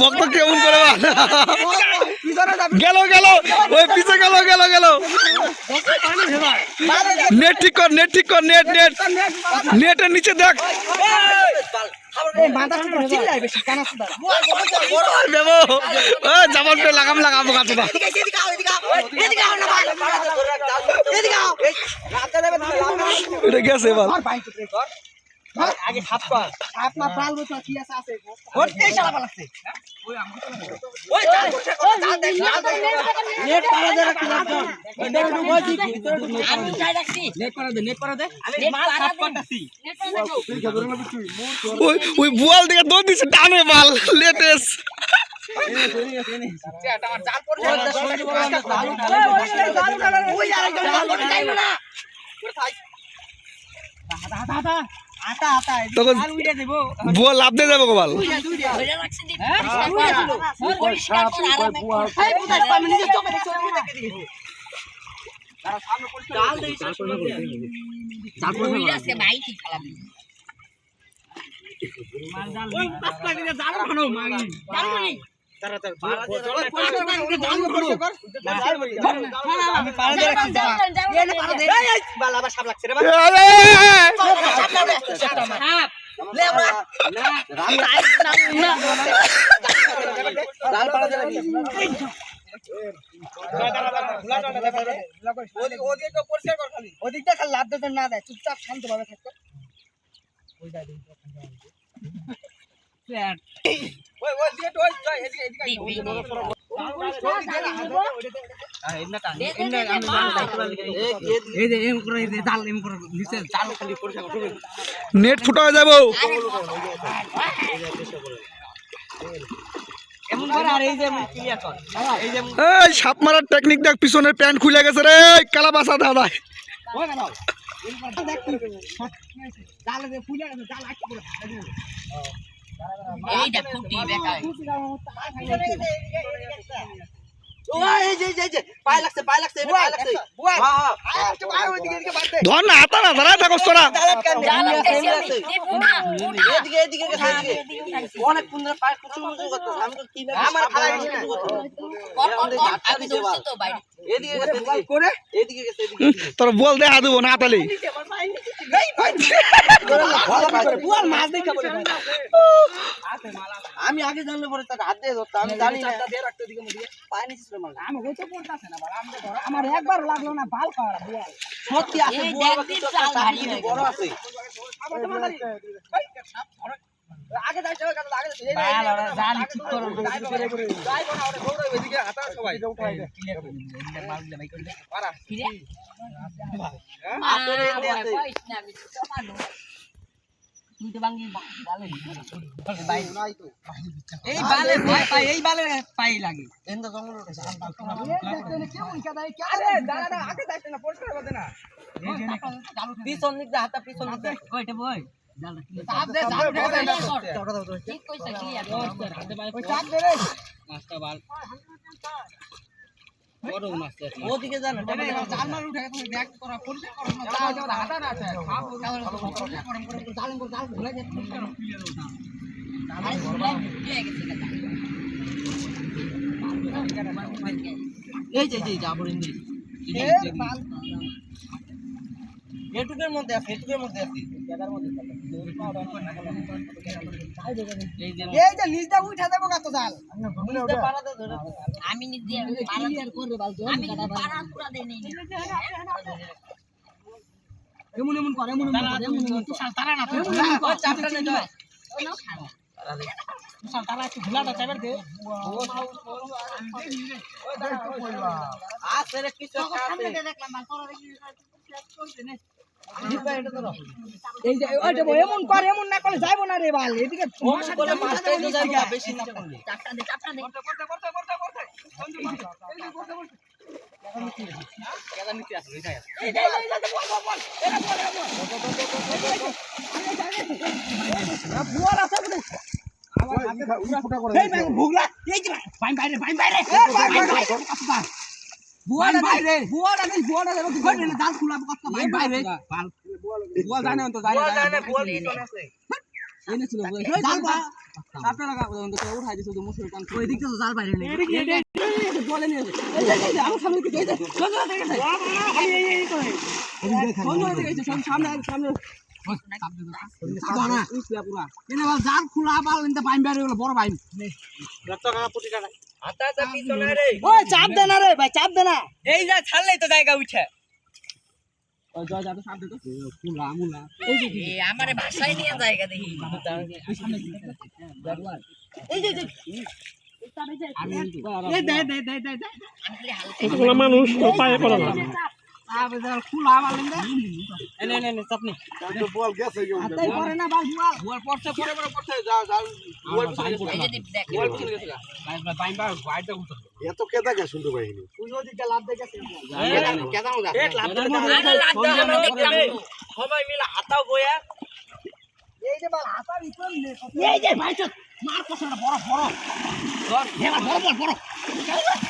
ভক্ত কেমন করে গেল গেল ওই পিছে গেল গেল গেল নেট ঠিক কর নেট ঠিক কর নেট নেট নেটের নিচে দেখ লাগাম লাগাবো না এটা গেছে এবার। আগে খাপ কর আপনার পাল বলতো কি আছে আছে। ওই শালা পালাচ্ছে নেট পারা দে রাখতে নেট করা দে নেট করা দে আমি মাল ওই ওই বুয়াল দিকে দৌড় দিছে টানে মাল। লেটেস বুয়াল লাভ দিয়ে যাবে ওদিকটা খালি লাভ দিতে না দেয় চুপচাপ শান্তভাবে থাকতো নেট ফুটা হয়ে যাব এই সাপ মারার টেকনিক দেখ পিছনের প্যান্ট খুলে গেছে রে কালা বাসা দাদা জাল এইটা হ্যাঁ হ্যাঁ ধর না হাতা না ধরা থাকস তোরা। অনেক সুন্দর তোর বল দেখা দেবো না তালি আমি আগে জানলে পরে তার হাত দিয়ে ধরতাম আমি জানি না পানি ছিল আমি হইতে পড়তাছে না আমার একবার লাগল না বাল খাওয়া বুয়াল সত্যি আছে হয়ে? যাই করো না আমি তো মানু তুই তো বাঙ্গি বালে এই বালে ভয় পাই। এই বালে পাই লাগে। এন্দ জঙ্গল উঠেছে কেমন কাদাই আরে দাঁড়া আগে যাইতে না পরিষ্কার করতে না। পিছন দিক হাতা পিছন দিক কইটা বই? ওদিকে জানো উঠে ব্যাগ করা পরিষ্কার করো না না আছে করে জাল ভুলে এই যে যে যাবর ইন্দি। এ বাল। এটুকের মধ্যে আছে এটুকের মধ্যে আছে। এই যে এই যে নিজটা উঠা দেবো কত জাল। আমি নিজে পুরা দেই এমন এমন করে এমন এমন করে এমন এমন তুষার তারা না তুই চাপটা নে। যাও। তুষার তারা একটু ভুলাটা চাইবার দে কিছু দেখলাম তোরা দেখি এই যে ওইটা এমন করে এমন না করে যাইবো না রে বাল এদিকে করলে ভুগলা বাইরে বাইরে বুয়াটা বাইরে বুয়াটা নেই বুয়াটা দেখো কি করে জাল খোলা কত ভাই বাইরে বুয়া জানে তো জানে জানে, বল জানে পিছনে আছে। এনে ছিল জাল বা চাপে লাগা তো উঠাই দিছো তো মুসুর কান ওই দিক তো জাল বাইরে নেই বলে নিয়ে এই যে এই যে আমার সামনে কি চল চল এই এই এই সামনে মানুষ পায়ে পড়ে না গেছে এত কেদা গে শুনতে পাইনি গেছে। সবাই মিলে হাতাও বয়া এই যে হাতার এই যে ভাই, মার বড় বড় বড় বড় বড়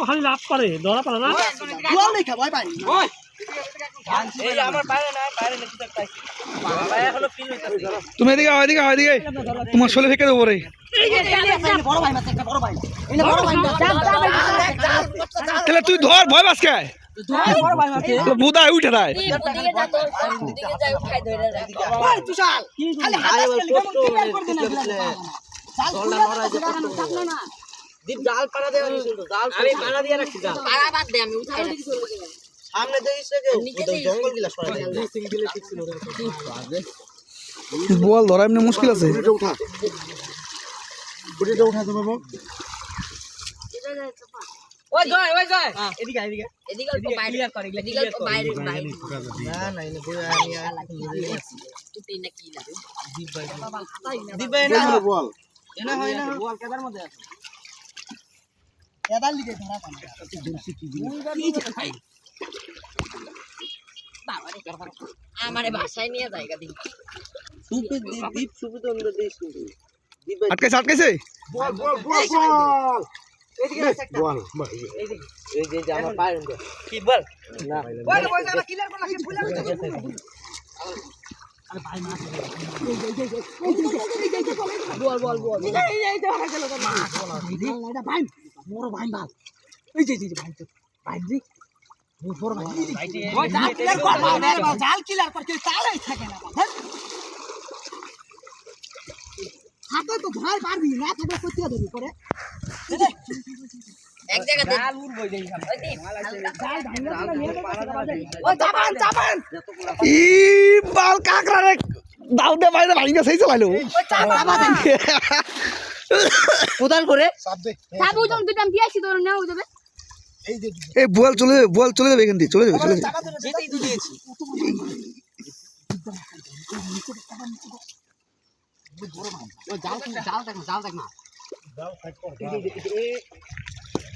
খালি লাভ ধরা পারে না? খাব ভাই ওই। এই আমার বাইরে না বাইরে না কিছু পাইছি বাবা এখনও ফিল হইতাছে। তুমি এদিকে আও, এদিকে আও, এদিকে তোমার শরীর থেকে দেবো রে। বড় ভাই মাছ একটা বড় ভাই। এই বড় ভাই চাপ চাপ তাহলে তুই ধর ভয় বুদায় উঠে দেয় তুষার দীপ জাল পাড়া দেওয়া নি কিন্তু জাল আমি পাড়া দিয়ে রাখছি জাল পাড়া বাদ দে আমি উঠাই সামনে দেখিস কেউ? জঙ্গল গিলা সরা বল ধরা এমনি মুশকিল আছে। উঠা। উঠা তুমি বাবু ওই জয় ওই জয়। এদিকে এদিকে এদিকে অল্প বাইরে। এদিকে অল্প বাইরে বাইরে না না এনে বই আমি উঠি না কি লাগে দিবে যে না বল। এনা হয় না বল কেদার মধ্যে আছে? কেদার লিগে ধরা পান বাবারে আমারে ভাষায় নিয়ে জায়গা দেখি সুপি দীপ সুপি তো আমরা কিন্তু দীপ আটকাইছে আটকাইছে বল বল বল বল এদিকে একটা বল এই যে যে আমার পায়ের কি বল না ওই ওই জায়গা ক্লিয়ার করে রাখি ভুলে গেছে ধরা জাল ক্লিয়ার কর কেউ চালাই থাকে না হ্যাঁ হাতে তো ধর পারবি না থাকলে করতে দেবি করে এক জাল উড়বো ই বাল কাকরা রে দাও দে বাইরে ভাঙিয়ে সেই চালাইলো কোদাল করে? চাপ দে। সাবু জন দুটো আমি দিয়েছি তোর যাবে। এই বল চলে যাবে বল চলে যাবে এখান চলে যাবে চলে যাবে। যেতেই তো দিয়েছি। জাল জাল দেখ জাল দেখ না।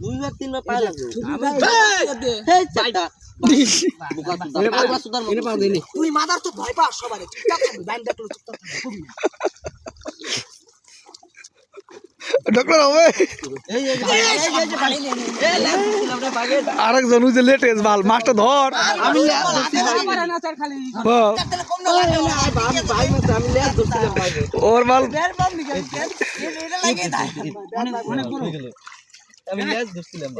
দুইবার তিনবার পায়ে লাগবে তুই মাদার তো ভয় পাস সবারে চুপচাপ থাকবি বাইন দেখল চুপচাপ থাকবি খুবই না ডক্টর হবে এই এই এই এই যে পানি নিয়ে নে এই ল্যাব দিলাম রে ভাগে আরেকজন ওই যে লেটেস্ট বাল মাছটা ধর ওর বড় আমি ল্যাব ধরছিলাম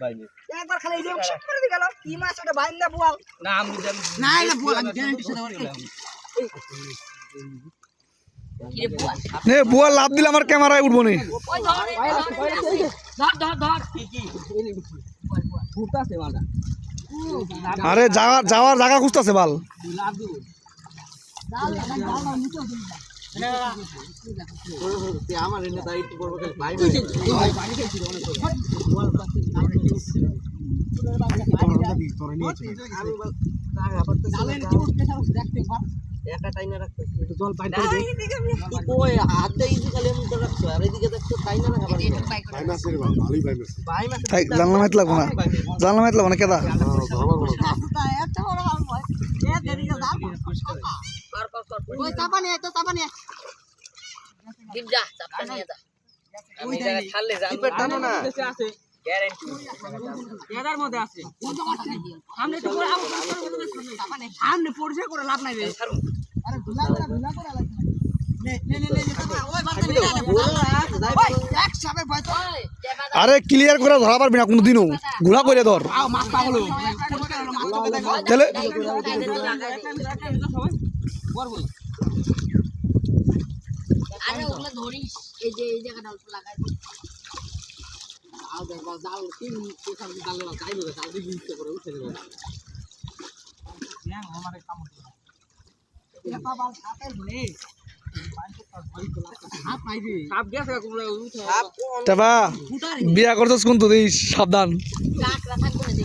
ভাই একবার খালি এই যে শট করে দি গেল কি মাছ ওটা বাইন না না আমি না না বুয়াল আমি গ্যারান্টি সাথে বুয়া নে বুয়া লাভ দিলে আমার ক্যামেরায় উঠবো নি। আরে যাওয়ার যাওয়ার জায়গা খুঁজতেছে বাল। আমার একা টাইনা রাখতে একটু জল পাই ওই হাতে ইজি খালি এমন করে রাখছো আর এদিকে দেখছ টাইনা না। বাইনাসের বাল ভালোই বাইনাস ভাই মাছ তাই জানলা মাইতে লাগবো না। জানলা মাইতে লাগবো না। কেদা ধরবার বলো ওই চাপা নিয়ে তো চাপা নিয়ে ডিপ যা চাপটা নিয়ে যা। আমি জায়গা টানো না। আছে গ্যারান্টি এটার মধ্যে আছে সামনে একটু করে আবু সামনে পরিচয় করে লাভ নাই আরে ধুলা করে ধুলা করে ক্লিয়ার করে ধরা পারবি না কোনোদিনও ঘোলা করে ধর তাহলে আরে ওগুলো ধরিস এই যে এই জায়গাটা লাগাই দিস। সাপ গেছে কুমড়া উঠে সাপ কোন টাবা বিয়া করছিস কোন তো দিস সাবধান। কাকড়া থাকবে না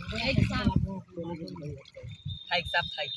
গা এই সাপ থাইক সাপ থাইক